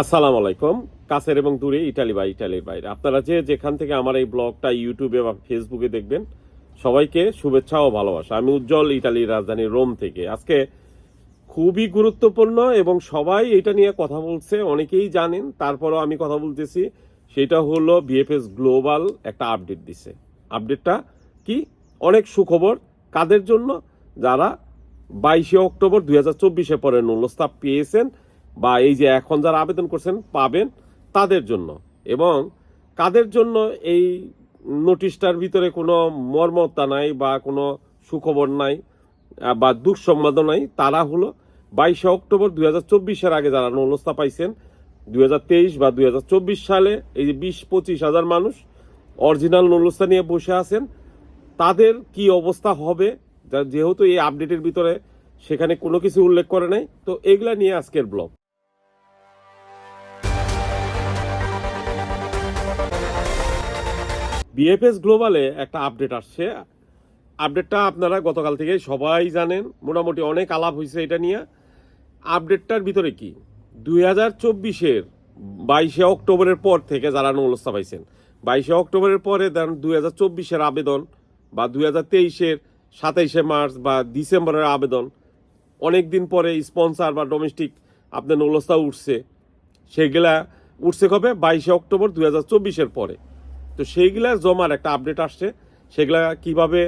আসসালামু আলাইকুম। কাছের এবং দূরে ইটালি বা ইটালির বাইরে। আপনারা যে যেখান থেকে আমার এই ব্লগটা ইউটিউবে বা ফেসবুকে দেখবেন, সবাইকে শুভেচ্ছা ও ভালোবাসা। আমি উজ্জ্বল ইটালির রাজধানী রোম থেকে। আজকে খুবই গুরুত্বপূর্ণ এবং সবাই এটা নিয়ে কথা বলছে, অনেকেই জানেন। তারপরও আমি কথা বলতেছি, সেটা হলো বিএফএস গ্লোবাল একটা আপডেট দিছে। আপডেটটা কি? অনেক সুখবর। কাদের জন্য? যারা বাইশে অক্টোবর দুই হাজার চব্বিশে পরে নুলস্তাব পেয়েছেন বা এই যে এখন যারা আবেদন করছেন পাবেন তাদের জন্য। এবং কাদের জন্য এই নোটিশটার ভিতরে কোনো মর্মতা নাই বা কোনো সুখবর নাই বা দুঃসংবাদ নাই, তারা হলো বাইশে অক্টোবর দুই হাজার চব্বিশের আগে যারা নলস্তা পাইছেন, দুই হাজার তেইশ বা দুই হাজার চব্বিশ সালে এই যে বিশ পঁচিশ হাজার মানুষ অরিজিনাল নলস্তা নিয়ে বসে আছেন, তাদের কি অবস্থা হবে? যেহেতু এই আপডেটের ভিতরে সেখানে কোনো কিছু উল্লেখ করে নাই, তো এগুলা নিয়ে আজকের ব্লগ। বিএফএস গ্লোবালে একটা আপডেট আসছে। আপডেটটা আপনারা গতকাল থেকে সবাই জানেন, মোটামুটি অনেক আলাপ হয়েছে এটা নিয়ে। আপডেটটার ভিতরে কি? দুই হাজার চব্বিশের বাইশে অক্টোবরের পর থেকে যারা নৌলস্তা পাইছেন, বাইশে অক্টোবরের পরে দেন দুই হাজার চব্বিশের আবেদন বা দুই হাজার তেইশের সাতাইশে মার্চ বা ডিসেম্বরের আবেদন, অনেক দিন পরে স্পন্সার বা ডোমেস্টিক আপনার নৌলস্তা উঠছে। সেগুলা উঠছে কবে? বাইশে অক্টোবর দুই হাজার চব্বিশের পরে। তো সেইগুলা জমার একটা আপডেট আসছে। সেগুলা কীভাবে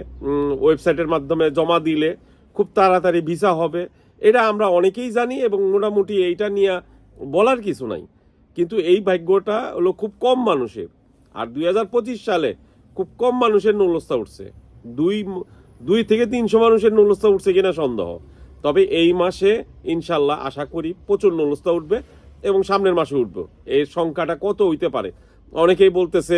ওয়েবসাইটের মাধ্যমে জমা দিলে খুব তাড়াতাড়ি ভিসা হবে, এটা আমরা অনেকেই জানি এবং মোটামুটি এইটা নিয়ে বলার কিছু নাই। কিন্তু এই ভাগ্যটা হলো খুব কম মানুষের। আর দুই হাজার পঁচিশ সালে খুব কম মানুষের নৌলস্তা উঠছে। দুই দুই থেকে তিনশো মানুষের নৌলস্তা উঠছে কিনা সন্দেহ। তবে এই মাসে ইনশাল্লাহ আশা করি প্রচুর নৌলস্তা উঠবে এবং সামনের মাসে উঠবে। এর সংখ্যাটা কত হইতে পারে? অনেকেই বলতেছে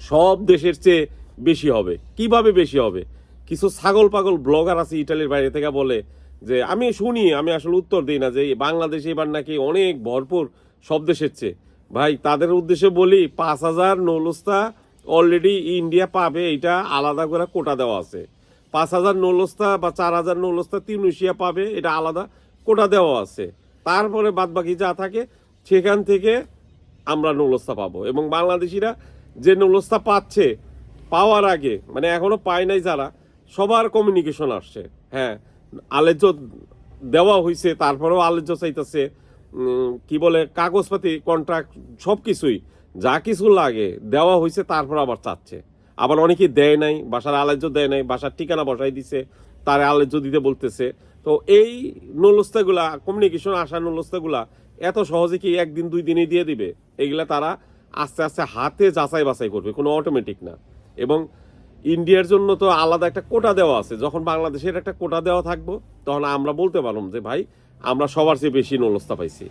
সব দেশের চেয়ে বেশি হবে। কীভাবে বেশি হবে? কিছু ছাগল পাগল ব্লগার আছে ইটালির বাইরে থেকে বলে যে, আমি শুনি, আমি আসলে উত্তর দিই না যে বাংলাদেশ এবার নাকি অনেক ভরপুর সব দেশের চেয়ে। ভাই, তাদের উদ্দেশ্যে বলি, পাঁচ হাজার নৌলস্তা অলরেডি ইন্ডিয়া পাবে এটা আলাদা করে কোটা দেওয়া আছে। পাঁচ হাজার নৌলস্তা বা চার হাজার নৌলস্তা তিউনিশিয়া পাবে, এটা আলাদা কোটা দেওয়া আছে। তারপরে বাদ বাকি যা থাকে, সেখান থেকে আমরা নৌলস্তা পাবো এবং বাংলাদেশিরা যে নৌলস্তা পাচ্ছে পাওয়ার আগে মানে এখনও পায় নাই যারা, সবার কমিউনিকেশন আসছে। হ্যাঁ আলেজ্য দেওয়া হয়েছে তারপরেও আলেজ্য চাইতেছে কি বলে, কাগজপাতি কন্ট্রাক্ট সব কিছুই যা কিছু লাগে, দেওয়া হয়েছে তারপর আবার চাচ্ছে। আবার অনেকে দেয় নাই, বাসার আলেজ্য দেয় নাই, বাসার ঠিকানা বসাই দিছে, তার আলেজ্য দিতে বলতেছে। তো এই নলস্তাগুলা কমিউনিকেশন আসা নলস্তাগুলা এত সহজে কি একদিন দুই দিনে দিয়ে দিবে? এগুলা তারা আস্তে আস্তে হাতে যাচাই বাছাই করবে, কোনো অটোমেটিক না। এবং ইন্ডিয়ার জন্য তো আলাদা একটা কোটা দেওয়া আছে। যখন বাংলাদেশের একটা কোটা দেওয়া থাকব, তখন আমরা বলতে পারলাম যে, ভাই, আমরা সবার চেয়ে বেশি নলস্তা পাইছি।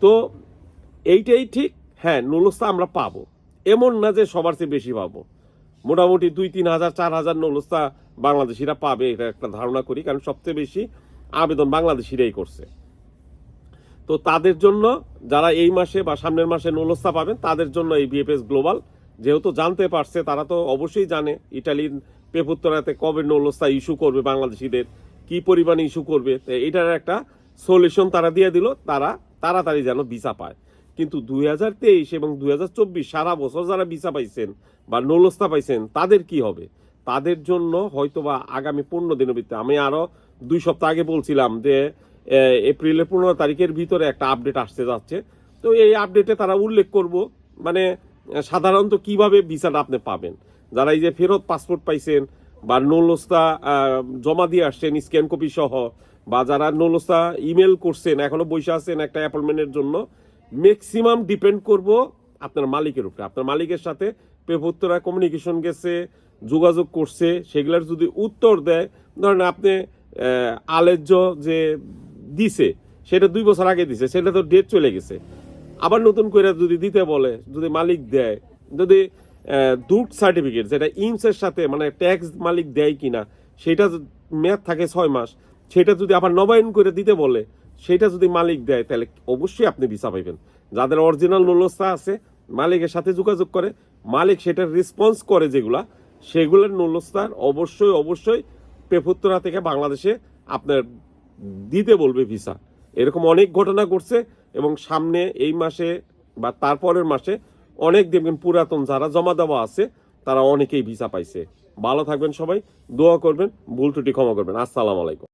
তো এইটাই ঠিক হ্যাঁ নলস্তা আমরা পাবো। এমন না যে সবার চেয়ে বেশি পাবো। মোটামুটি দুই, তিন হাজার, চার হাজার নলস্তা বাংলাদেশিরা পাবে, এটা একটা ধারণা করি, কারণ সবচেয়ে বেশি আবেদন বাংলাদেশিরাই করছে। তো তাদের জন্য যারা এই মাসে বা সামনের মাসে নলস্তা পাবেন, তাদের জন্য এই বিএফএস গ্লোবাল। যেহেতু জানতে পারছে, তারা তো অবশ্যই জানে ইটালির পেপুত্তরাতে কবে নলস্তা ইস্যু করবে বাংলাদেশিদের, কি পরিমাণে ইস্যু করবে। এটার একটা সলিউশন তারা দিয়ে দিল, তারা তাড়াতাড়ি যেন ভিসা পায়। কিন্তু দুই হাজার তেইশ এবং দুই হাজার চব্বিশ সারা বছর যারা ভিসা পাইছেন বা নলস্তা পাইছেন, তাদের কি হবে? তাদের জন্য হয়তোবা আগামী পনেরো দিনের ভিতরে, আমি আরও দুই সপ্তাহ আগে বলছিলাম যে এপ্রিলের পনেরো তারিখের ভিতরে একটা আপডেট আসতে যাচ্ছে। তো এই আপডেটে তারা উল্লেখ করব মানে সাধারণত কীভাবে ভিসাটা আপনি পাবেন। যারা এই যে ফেরত পাসপোর্ট পাইছেন বা নলস্তা জমা দিয়ে আসছেন স্ক্যান কপি সহ, বা যারা নলস্তা ইমেল করছেন, এখনও বসে আছেন একটা অ্যাপয়েন্টমেন্টের জন্য ম্যাক্সিমাম ডিপেন্ড করব আপনার মালিকের উপরে। আপনার মালিকের সাথে পেপুত্তরা কমিউনিকেশন গেছে, যোগাযোগ করছে, সেগুলার যদি উত্তর দেয়, ধরেন আপনি আলেজ্য যে দিছে, সেটা দুই বছর আগে দিছে, সেটা তো ডেট চলে গেছে। আবার নতুন করে যদি দিতে বলে, যদি মালিক দেয়, যদি দুট সার্টিফিকেট যেটা ইনসের সাথে মানে ট্যাক্স মালিক দেয় কিনা, সেটা মেয়াদ থাকে ছয় মাস, সেটা যদি আবার নবায়ন করে দিতে বলে, সেটা যদি মালিক দেয়, তাহলে অবশ্যই আপনি ভিসা পাইবেন। যাদের অরিজিনাল নলস্তা আছে, মালিকের সাথে যোগাযোগ করে, মালিক সেটার রেসপন্স করে যেগুলা, সেগুলোর নলস্তার অবশ্যই অবশ্যই পেফুত্তরা থেকে বাংলাদেশে আপনার দিতে বলবে ভিসা। এরকম অনেক ঘটনা ঘটছে এবং সামনে এই মাসে বা তারপরের মাসে অনেক দেখবেন পুরাতন যারা জমা দেওয়া আছে, তারা অনেকেই ভিসা পাইছে। ভালো থাকবেন সবাই, দোয়া করবেন, ভুল ত্রুটি ক্ষমা করবেন। আসসালামু আলাইকুম।